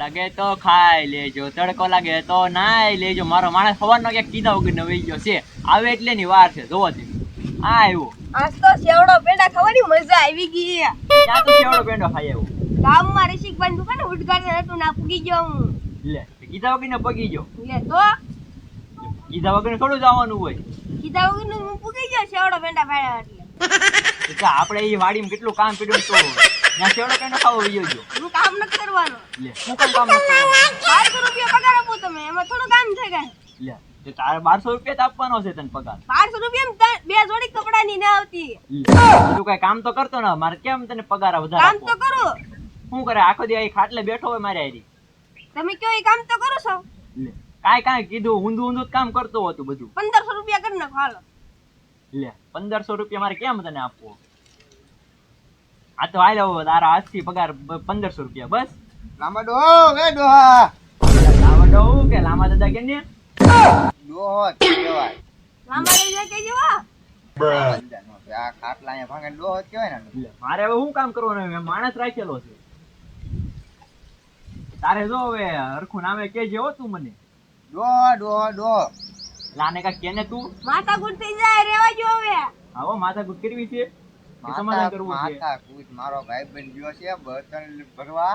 લાગે તો ખાઈ લેજો તડકો લાગે તો નાઈ લેજો. મારો માણસ સવારનો ક્યાંક કીધા વગર વહી ગયો છે. આવે એટલે ની વાર છે જોવો તમે. આ આવ્યો. આજ તો સેવડો પેંડા ખાવાની મજા આવી ગઈ ત્યાં તો કેવડો પેંડો ખાઈ આવ્યો? ગામમાં રસિકભાઈ દુકાન ઉદ્ઘાટન હતું ના પૂગી ગયો હું. લે કીધા વગર ને પગી ગયો. લે તો? કીધા વગર થોડું જવાનું હોય. કીધા વગર હું પૂગી ગયો સેવડો પેંડા ભાડ્યા એટલે. એટલે આપણે એ વાડીમાં કેટલું કામ કર્યું તો ખાવો વયો હું કામ નથી કરવાનું. લે હું કામ કામ બારસો રૂપિયા પગાર આપો તમે એમાં થોડું કામ થઈ જાય લે તો તારે બારસો રૂપિયા તો આપવાનો છે તને પગાર. બારસો રૂપિયા બે જોડી કપડા ની ના આવતી. તું કઈ કામ તો કરતો ને મારે કેમ તને પગાર વધારે કામ તો કરો. શું કરે આખો દી અહીં ખાટલે બેઠો હોય મારે હારી. તમે કયો એ કામ તો કરો છો? લે કાંઈ કાંઈ કીધું ઊંધું ઊંધું કામ કરતો હતું બધું. પંદરસો રૂપિયા કરી નાખો હાલો. લે પંદરસો રૂપિયા મારે કેમ તને આપવો? આ તો આઈ હવે તારા આજથી પગાર પંદરસો રૂપિયા બસ. લાંબા ડો એ ડોહા. લાંબા ડો કે લાંબા દાદા કે ને ડોહો કહેવાય. લાંબા લઈ કે જેવા? મારે હવે શું કામ કરવાનું મેં માણસ રાખેલો છે. તારે જો હવે હરખું નામે કેજે હો તું મને. ડો ડો ડો લાને કા કેને તું? માથા ગુટ થઈ જાય રેવા જો હવે. આવો માથા કૂટ કરવી છે. કે સમાધાન માથા કરવું છે? માથા કૂટ મારો ભાઈબંધ ગયો છે બર્તન ભરવા.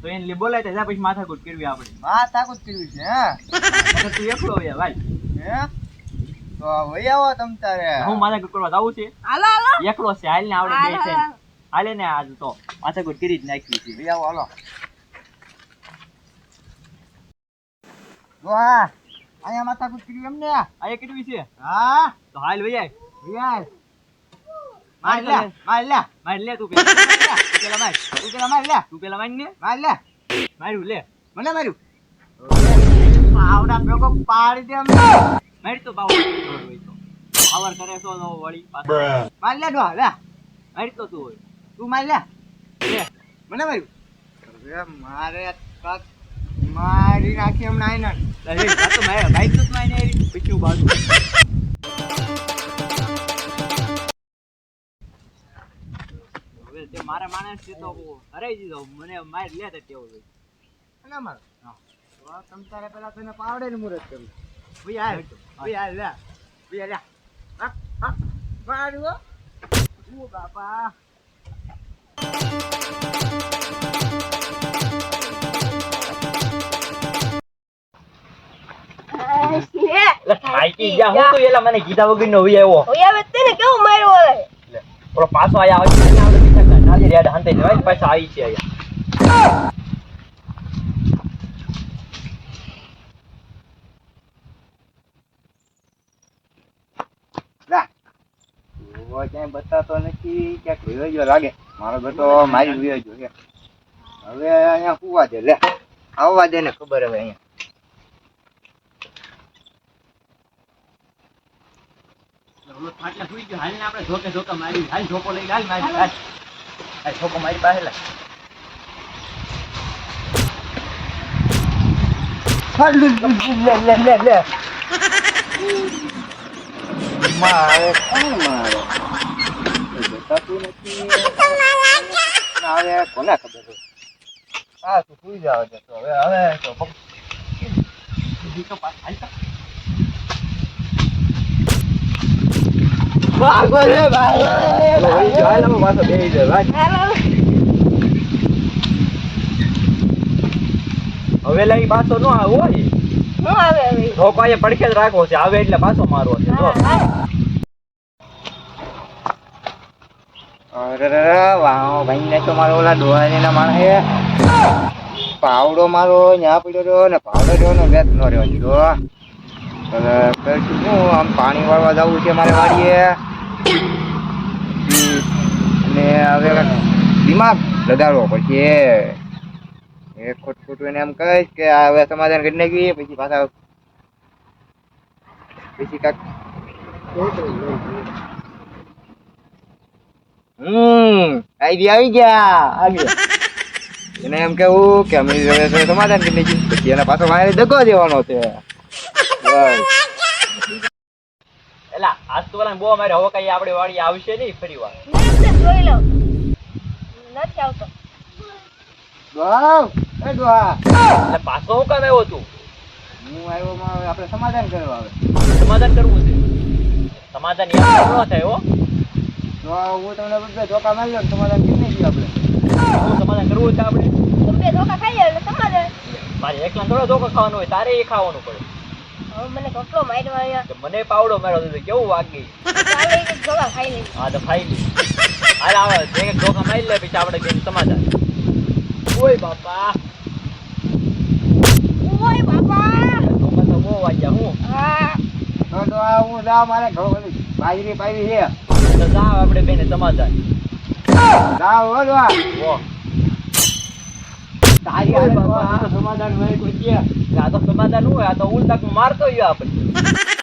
તો એને લે બોલાય તો પછી માથા કરવી આપણે. માથા કૂટ કર્યું છે હે? તું એકલો હોય ભાઈ. હે? તો વહી આવો તમ તારે. હું માથા કૂટ કરવા જાવું છે? હાલો હાલો. એકલો છે હાલ ને આવડે બે છે. હાલે. ને આજ તો. માથા કૂટ કરી જ નાખી છે. વહી આવો હાલો. ડોહા અહીંયા માથા કૂટ કર્યું એમ ને આ કેટલી છે? હા? તો હાલ વહી આય. યાર માર લે માર લે. માર લે તું પેલા. તું પેલા માર. તું પેલા માર લે. તું પેલા માર ને? માર લે. માર્યું લે. મને માર્યું. પાવડા ભેગો પાડી દે અમને. માર તો બાવ પાવર કરે તો નો વળી માર લે ડોહા લે. માર તો તું હોય. તું માર લે. લે. મને માર્યું. મારે કાક મારી નાખી હમણાં આઈને લે હે તો મારે બાઈક તો આવી પછી બાજુ. મારા માણસ છે તો હરાઈ દીધો. મને માર લે તો તેવો જોઈએ અને માર હા. તમ તારે પેલા તને પાવડે ને મુરત કરું. ભાઈ આ ભાઈ આ લે. ભાઈ લે. હા હા. મારું હો. ઓ બાપા. થાકી ગયા હું તો એલા મને કીધા વગર નો આવ્યો હવે તેને કેવું માર્યો ઓલો પાછો આયા નાલી રેડ હંતે જવાય પાછો આવી છે અહીંયા. ક્યાંય બતાતો નથી ક્યાંક વયો લાગે. મારો બેટો મારી વયો છે. હવે અહીંયા કુવા દે લે. આવવા દે ને ખબર હવે અહીંયા. ફાટલે સુઈ ગયો. હાલ ને આપણે ધોકે ધોકા મારી હાલ ધોકો લઈ હાલ મારી હાલ. હાલ ધોકો મારી પાસે લાય લે લે લે લે મારે કોણ મારે બતાતું નથી હવે કોને ખબર હોય હા તું સુઈ જાવ છે તો હવે હવે તો પગ- બીજી તો પાછ હાલ તો. હવે લઈ પાછો નો આવો પડખે જ રાખવો છે આવે એટલે પાછો મારવો છે. અરે વાહ ભાઈ ને તો મારો ઓલા ડોહાની ના પાવડો મારો, ન્યા પડ્યો રહ્યો ને, પાવડો રહ્યો ને વેત નો રહ્યો શું, આમ પાણી વાળવા જવું છે મારે વાડીએ. અને હવે દિમાગ લગાડવો પડશે. એ ખોટ ખોટું એને એમ કહીશ કે હવે સમાધાન કરી નાખી પછી પાછા પછી કાંઈક હમ આઈડિયા આવી ગયા આવી એને એમ કેવું કે સમાધાન કરી નાખ્યું પછી એના પાછો મારે દગો દેવાનો છે. એલા આજ તો પેલા બહુ મારે હવે કઈ આપણે વાડી આવશે નહીં ફરી વાર. જોઈ લો નથી આવતો એ એટલે પાછો હું કામ આવ્યો તું હું આવ્યો માં આપણે સમાધાન કરવા આવે સમાધાન કરવું છે? સમાધાન યાદ ન થાય હો તમને બધે ધોકા મારી લો સમાધાન કેમ નહીં આપણે? સમાધાન કરવું છે આપણે. ધોકા ખાઈ લો એટલે સમાધાન. મારે એકલા થોડો ધોકા ખાવાનો હોય તારે એ ખાવાનું પડે. મને કેટલો માર્યો અહીંયા. મને પાવડો માર્યો તો કેવું વાગી? હા તો ખાઈ લી. હાલ આવે જે એક ધોકા મારી લે પછી આપણે બેન સમાધાન. ઓય બાપા. ઓય બાપા. ધોકા તો બહુ વાગ્યા હું? હા. તો હું જા મારે ઘણો બધી બાજરી પાવી છે. તો જાવ આપણે બેને સમાધાન. જા હો. આ સમાધાન હોય કોઈ કે. આ તો સમાધાન હોય આ તો ઉલટા મારતો ગયો આપણે.